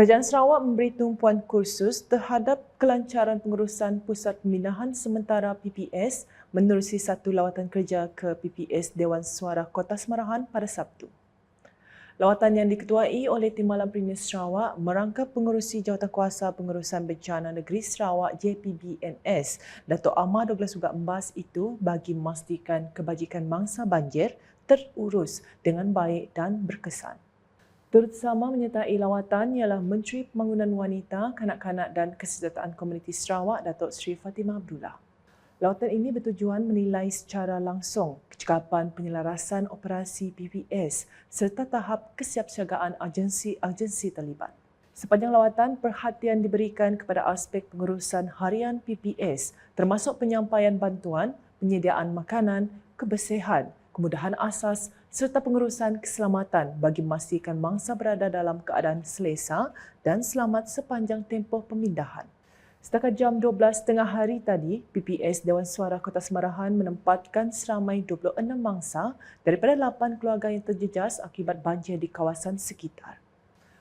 Kerajaan Sarawak memberi tumpuan kursus terhadap kelancaran pengurusan Pusat Pemindahan Sementara PPS menerusi satu lawatan kerja ke PPS Dewan Suara Kota Semarahan pada Sabtu. Lawatan yang diketuai oleh Timbalan Premier Sarawak merangkap pengurusi Jawatankuasa Pengurusan Bencana Negeri Sarawak JPBNS Datuk Ahmad Douglas Ugat Embas itu bagi memastikan kebajikan mangsa banjir terurus dengan baik dan berkesan. Turut sama menyertai lawatan ialah Menteri Pembangunan Wanita, Kanak-Kanak dan Kesejahteraan Komuniti Sarawak, Datuk Seri Fatimah Abdullah. Lawatan ini bertujuan menilai secara langsung kecekapan penyelarasan operasi PPS serta tahap kesiapsiagaan agensi-agensi terlibat. Sepanjang lawatan, perhatian diberikan kepada aspek pengurusan harian PPS termasuk penyampaian bantuan, penyediaan makanan, kebersihan, kemudahan asas serta pengurusan keselamatan bagi memastikan mangsa berada dalam keadaan selesa dan selamat sepanjang tempoh pemindahan. Setakat jam 12 tengah hari tadi, PPS Dewan Suara Kota Semarahan menempatkan seramai 26 mangsa daripada 8 keluarga yang terjejas akibat banjir di kawasan sekitar.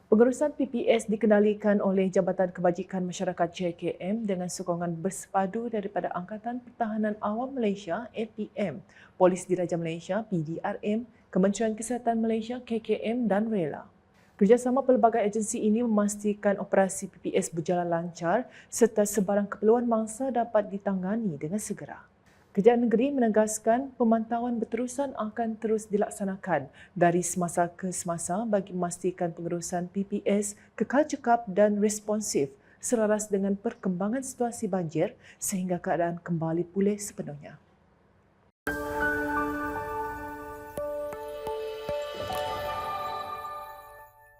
Pengurusan PPS dikendalikan oleh Jabatan Kebajikan Masyarakat JKM dengan sokongan bersepadu daripada Angkatan Pertahanan Awam Malaysia APM, Polis Diraja Malaysia PDRM, Kementerian Kesihatan Malaysia KKM dan Rela. Kerjasama pelbagai agensi ini memastikan operasi PPS berjalan lancar serta sebarang keperluan mangsa dapat ditangani dengan segera. Kerajaan negeri menegaskan pemantauan berterusan akan terus dilaksanakan dari semasa ke semasa bagi memastikan pengurusan PPS kekal cekap dan responsif selaras dengan perkembangan situasi banjir sehingga keadaan kembali pulih sepenuhnya.